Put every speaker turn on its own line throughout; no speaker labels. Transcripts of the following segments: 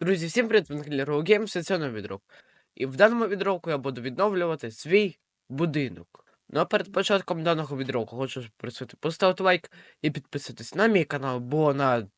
Друзі, всім привіт, на Games, це новий відрок. І в даному відроку я буду відновлювати свій будинок. Ну а перед початком даного відроку хочу просити поставити лайк і підписатись на мій канал, бо на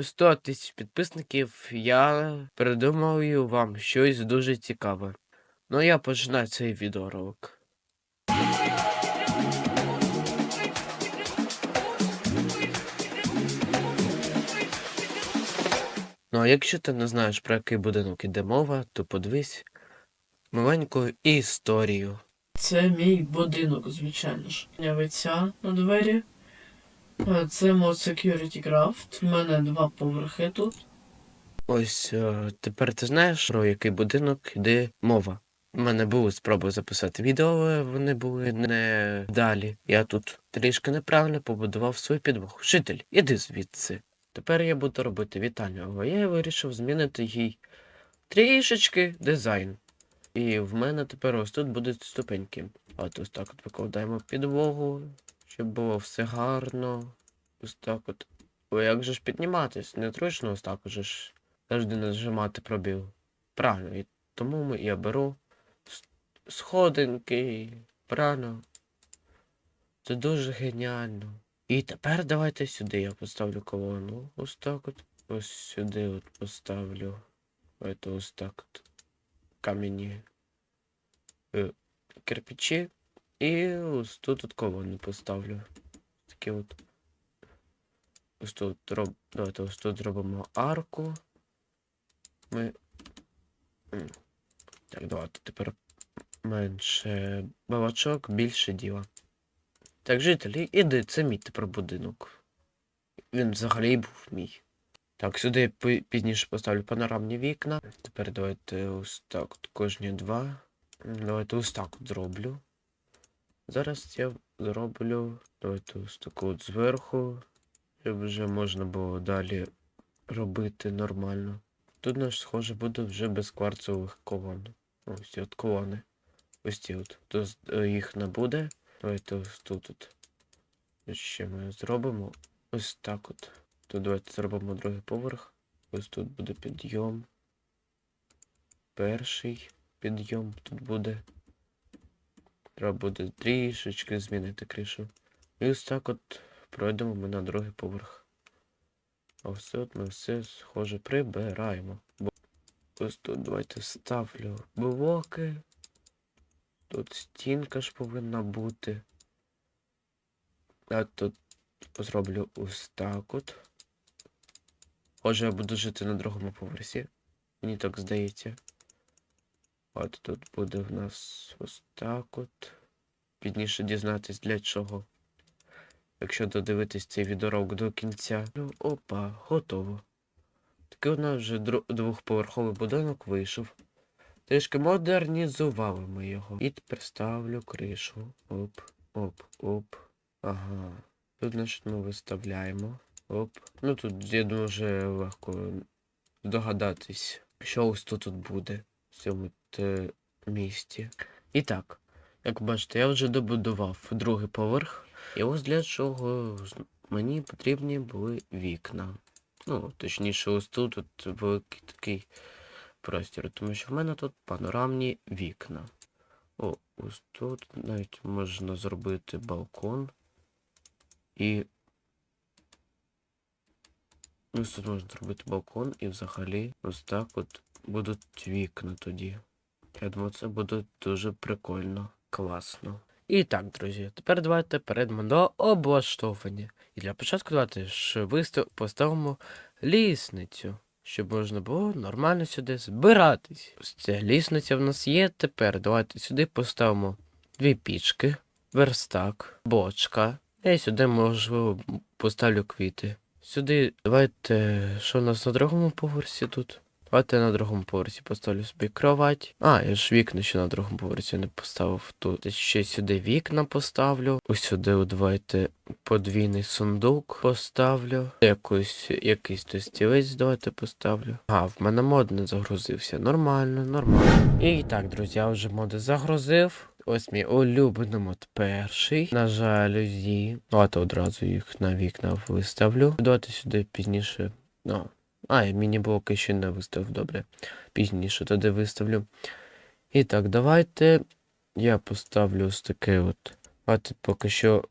100 тисяч підписників я придумаю вам щось дуже цікаве. Ну я починаю цей відеоролик. Ну, а якщо ти не знаєш, про який будинок іде мова, то подивись маленьку історію.
Це мій будинок, звичайно ж. Явиця на двері. Е, Це мод Security Craft. У мене два поверхи тут.
Ось е, тепер ти знаєш, про який будинок іде мова. У мене були спроби записати відео, але вони були не далі. Я тут трішки неправильно побудував свою підвоху. Житель, іди звідси. Тепер я буду робити вітальню, але я вирішив змінити їй трішечки дизайн. І в мене тепер ось тут будуть ступеньки. От ось так от викладаємо підлогу, щоб було все гарно. Ось так от. О, як же ж підніматись? Не зручно ось так уже ж завжди нажимати пробіл. Правильно, і тому я беру сходинки. Правильно. Це дуже геніально. І тепер давайте сюди я поставлю колону. Ось так от. Ось сюди от поставлю. Це ось так от. Кам'яні е, кирпичі. І ось тут от колону поставлю. Такі от. Ось тут роб... Давайте ось тут зробимо арку. Ми. Так, давайте тепер менше балачок, більше діла. Так, жителі, іди, це мій тепер будинок. Він взагалі був мій. Так, сюди я пізніше поставлю панорамні вікна. Тепер давайте ось так кожні два. Давайте ось так зроблю. Зараз я зроблю. Давайте ось таку от зверху. Щоб вже можна було далі робити нормально. Тут наш схоже буде вже без кварцевих колон. Ось ці от колони. Ось ці от. Тут е, їх не буде. Давайте ось тут от. Ще ми зробимо. Ось так от. Тут давайте зробимо другий поверх. Ось тут буде підйом. Перший підйом тут буде. Треба буде трішечки змінити кришу. І ось так от пройдемо ми на другий поверх. А ось тут ми все схоже прибираємо. Ось тут давайте ставлю блоки. Тут стінка ж повинна бути. А тут зроблю ось так от. Отже, я буду жити на другому поверсі. Мені так здається. От тут буде в нас ось так от. Пізніше дізнатись для чого. Якщо додивитись цей відеоролик до кінця. Ну, опа, готово. Такий у нас вже двохповерховий будинок вийшов. Трішки модернізували ми його. І тепер ставлю кришу. Оп, оп, оп. Ага. Тут, значить, ми виставляємо. Оп. Ну тут, я думаю, легко здогадатись, що ось тут буде в цьому місті. І так, як бачите, я вже добудував другий поверх. І ось для чого мені потрібні були вікна. Ну, точніше, ось тут от великий такий простір, тому що в мене тут панорамні вікна. О, ось тут навіть можна зробити балкон. І. Ось тут можна зробити балкон і взагалі ось так от будуть вікна тоді. Я думаю, це буде дуже прикольно, класно. І так, друзі, тепер давайте перейдемо до облаштовування. І для початку давайте вистав поставимо лісницю, щоб можна було нормально сюди збиратись. Ось ця лісниця в нас є. Тепер давайте сюди поставимо дві пічки, верстак, бочка. Я сюди, можливо, поставлю квіти. Сюди давайте, що у нас на другому поверсі тут? Давайте я на другому поверсі поставлю собі кровать. А, я ж вікна ще на другому поверсі не поставив тут. Ще сюди вікна поставлю. Ось сюди давайте подвійний сундук поставлю. Якось, якийсь то стілець давайте поставлю. А, в мене мод не загрузився. Нормально, нормально. І так, друзі, я вже моди загрузив. Ось мій улюблений мод перший. На жалюзі. Давайте одразу їх на вікна виставлю. Давайте сюди пізніше. Ну, А, я міні-блоки ще не виставив, добре. Пізніше тоді виставлю. І так, давайте я поставлю ось таке от. Давайте поки що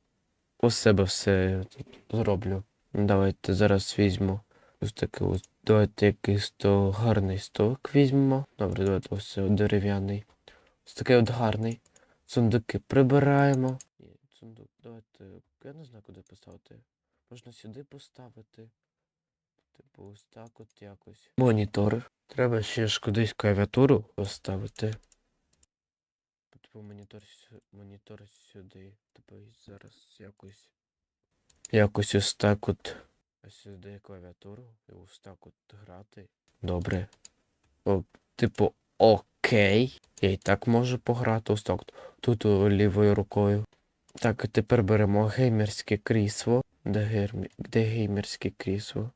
у себе все зроблю. Давайте зараз візьму ось таке ось. Давайте якийсь то гарний столик візьмемо. Добре, давайте ось дерев'яний. Ось такий от гарний. Сундуки прибираємо. Сундук, давайте. Я не знаю, куди поставити. Можна сюди поставити. Типу, ось так от якось. Монітор. Треба ще ж кудись клавіатуру поставити. Типу монітор, монітор сюди. Типу зараз якось. Якось ось так от. Ось сюди клавіатуру. І ось так от грати. Добре. О, типу, окей. Я і так можу пограти ось так. Тут лівою рукою. Так, тепер беремо геймерське крісло. Де геймерське крісло?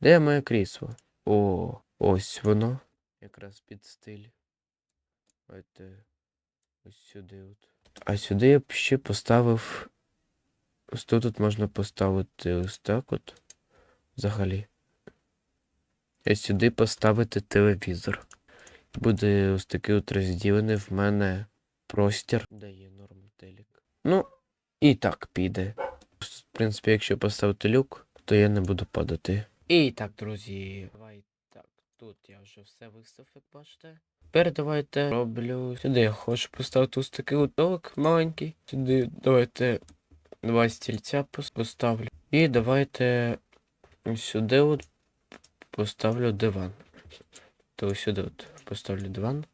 Де моє крісло? О, ось воно. Якраз під стиль. Давайте ось сюди от. А сюди я б ще поставив. Ось тут от можна поставити ось так от. Взагалі. А сюди поставити телевізор. Буде ось такий от розділений в мене простір, де є норм телек. Ну, і так піде. В принципі, якщо поставити люк, то я не буду падати. І так, друзі, давай так. Тут я вже все виставив, як бачите. Тепер давайте роблю сюди. Я хочу поставити ось такий от маленький. Сюди давайте два стільця поставлю. І давайте сюди от поставлю диван. То сюди от поставлю диван.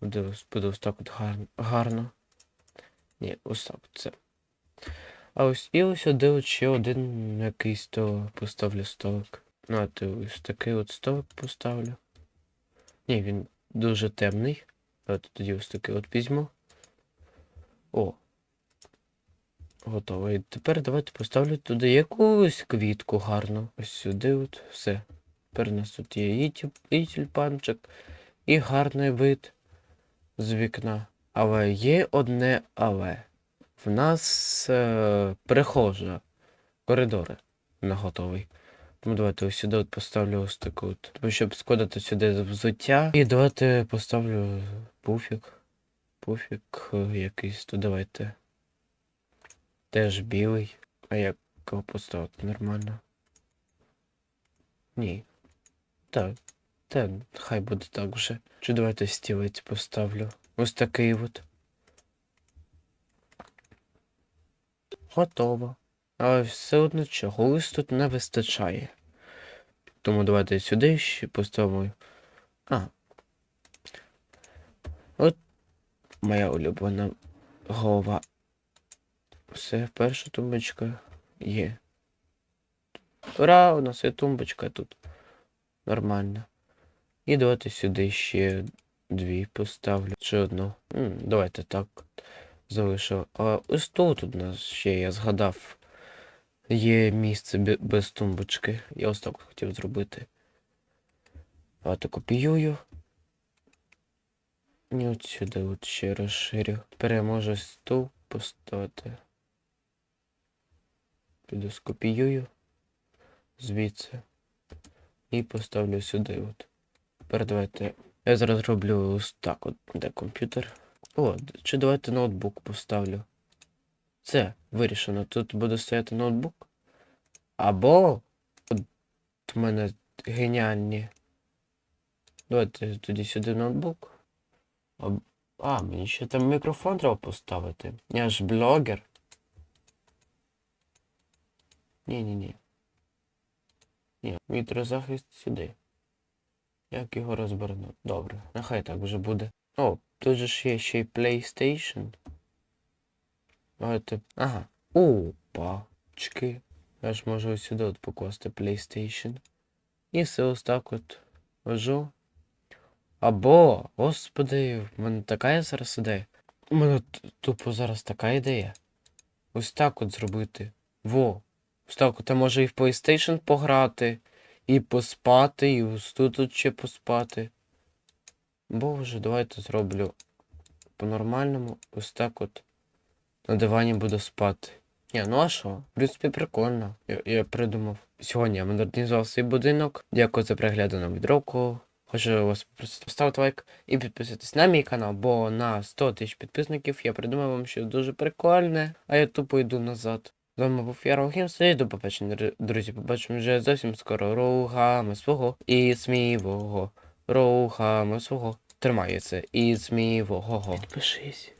Буде ось, так от гарно. гарно. Ні, ось так це. А ось і ось от ще один якийсь то поставлю столик. Ну, а ти ось такий от столик поставлю. Ні, він дуже темний. Давайте тоді ось такий от візьму. О. Готово. І тепер давайте поставлю туди якусь квітку гарну. Ось сюди от все. Тепер у нас тут є і, тюп- і тюльпанчик, і гарний вид з вікна. Але є одне але. В нас е, прихожа, коридори на готовий. Тому давайте ось сюди от поставлю ось таку от. Тому щоб складати сюди взуття. І давайте поставлю пуфік. Пуфік е, якийсь, то давайте. Теж білий. А як його поставити нормально? Ні. Так. Та хай буде так вже. Чи давайте стілець поставлю. Ось такий от. Готово. Але все одно чогось тут не вистачає. Тому давайте сюди ще поставимо. А. От моя улюблена голова. Все, перша тумбочка є. Ура, у нас є тумбочка тут. Нормально. І давайте сюди ще дві поставлю. Чи одну. М, давайте так залишу. А ось тут у нас ще я згадав. Є місце без тумбочки. Я ось так хотів зробити. Давайте копіюю. І от сюди от ще розширю. Можу стул поставити. Піду скопіюю звідси. І поставлю сюди от. Тепер давайте. Я зараз роблю ось так от, де комп'ютер. О, чи давайте ноутбук поставлю. Це вирішено. Тут буде стояти ноутбук. Або от у мене геніальні. Давайте тоді сюди ноутбук. А, мені ще там мікрофон треба поставити. Я ж блогер. Ні-ні-ні. Ні, вітрозахист сюди. Як його розбернути? Добре, нехай так вже буде. О, тут же ж є ще й PlayStation. Давайте. Ага. Опачки. Я ж можу ось сюди от покласти PlayStation. І все ось так от ложу. Або, господи, в мене така зараз ідея. У мене тупо зараз така ідея. Ось так от зробити. Во. Ось так от я можу і в PlayStation пограти, і поспати, і ось тут от ще поспати. Боже, давайте зроблю по-нормальному. Ось так от на дивані буду спати. Ні, ну а що? В принципі, прикольно. Я, я придумав. Сьогодні я модернізував свій будинок. Дякую за перегляд на відроку. Хочу вас попросити поставити лайк і підписатись на мій канал, бо на 100 тисяч підписників я придумав вам щось дуже прикольне, а я тупо йду назад. З вами був я Рогімс, і до побачення, друзі. Побачимо вже зовсім скоро рухами свого і смівого. Рухами свого. Тримає це і смівого. Підпишись.